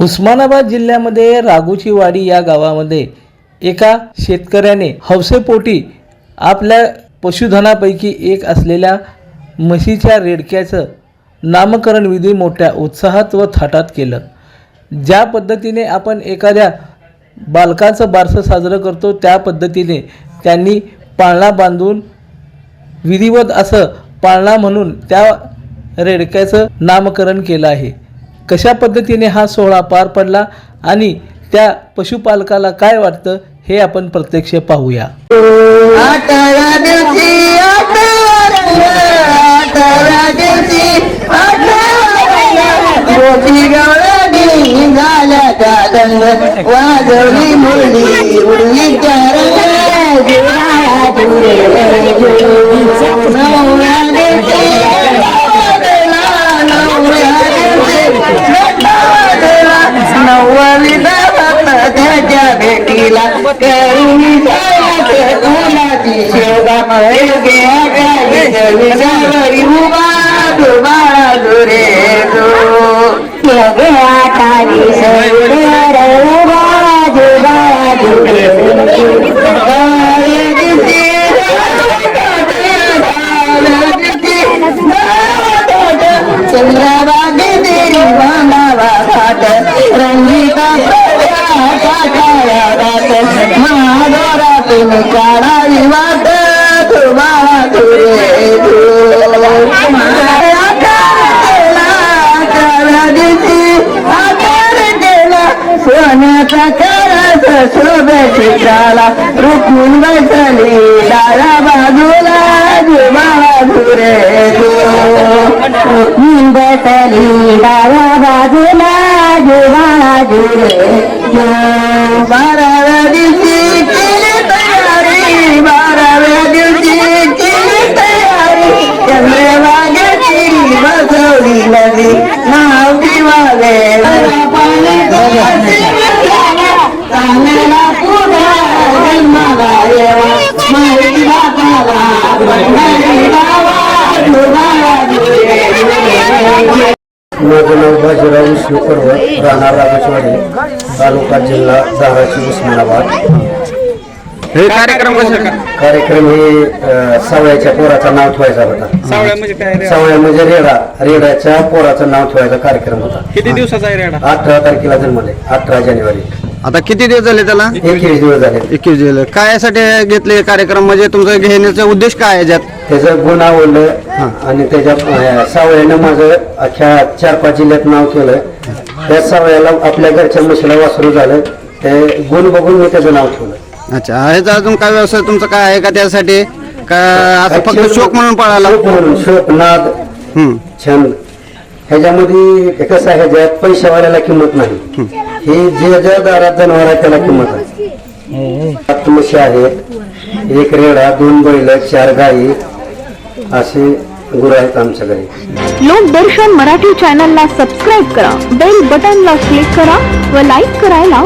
उस्मानाबाद जिल्ह्यामध्ये राघुचीवाडी या गावामध्ये एका शेतकऱ्याने हौसेपोटी आपल्या पशुधनापैकी एक असलेल्या म्हशीच्या रेडक्याचं नामकरण विधी मोठ्या उत्साहात व थाटात केलं. ज्या पद्धतीने आपण एखाद्या बालकाचं बारसं साजरं करतो त्या पद्धतीने त्यांनी पाळणा बांधून विधिवत असं पाळणा म्हणून त्या रेडक्याचं नामकरण केलं आहे. कशा पद्धतीने हा सोहळा पार पडला आणि त्या पशुपालकाला काय वाटतं हे आपण प्रत्यक्ष पाहूया. अठरा केला करुणी फुलाची शोभा विजावरी उभा दुबाळा दुरे चंद्रबागे देवी बांधावा खाट रंगीता महादोरातून काढावी वाट तुम्हाला तुरे सोन्याचा करस रुकून बसली दारा बाजूला जुमाळा धुरे बसली दारा बाजूला Jovara, Jovara, Jovara, Jovara, Bajirao Vishnu पर्वत राहणार रामेश्वरी तालुका जिल्हा धाराशिव उस्मानाबाद. हे कार्यक्रम कसे कार्यक्रम हे अ, सावळ्याच्या पोराचं नाव ठेवायचा होता. सावळ्या म्हणजे काय रे? सावळ्या म्हणजे रेडा. रेडाच्या पोराचं नाव ठेवायचा कार्यक्रम होता. किती दिवसाचा आहे रेडा? अठरा तारखेला जन्मले. अठरा जानेवारी. आता किती दिवस झाले त्याला? एकवीस दिवस झाले. एकवीस दिवस काय यासाठी घेतले कार्यक्रम? म्हणजे तुमचा घेण्याचा उद्देश काय आहे याच्यात त्याचं गुण आवडलं आणि त्याच्या सावळ्यानं माझं अख्ख्या चार पाच जिल्ह्यात नाव केलं. त्या सावळ्याला आपल्या घरच्या म्हशीला वासरू झालं. ते गुण बघून मी त्याचं नाव ठेवलं. अच्छा. ह्याचा अजून काय व्यवसाय तुमचा काय आहे का त्यासाठी? का असं फक्त शोक म्हणून पळाला? शोक म्हणून. शोक नाद हम्म. छंद. ह्याच्यामध्ये कसं आहे ह्याच्यात पैशावाल्याला किंमत नाही. हे जे ज्या दारात जनावर आहे त्याला किंमत आहे. सात म्हशी आहेत एक रेडा दोन बैल चार गाई असे गुरु आहेत आमच्याकडे लोकदर्शन मराठी चॅनलला सबस्क्राईब करा बेल बटनला क्लिक करा व लाईक करायला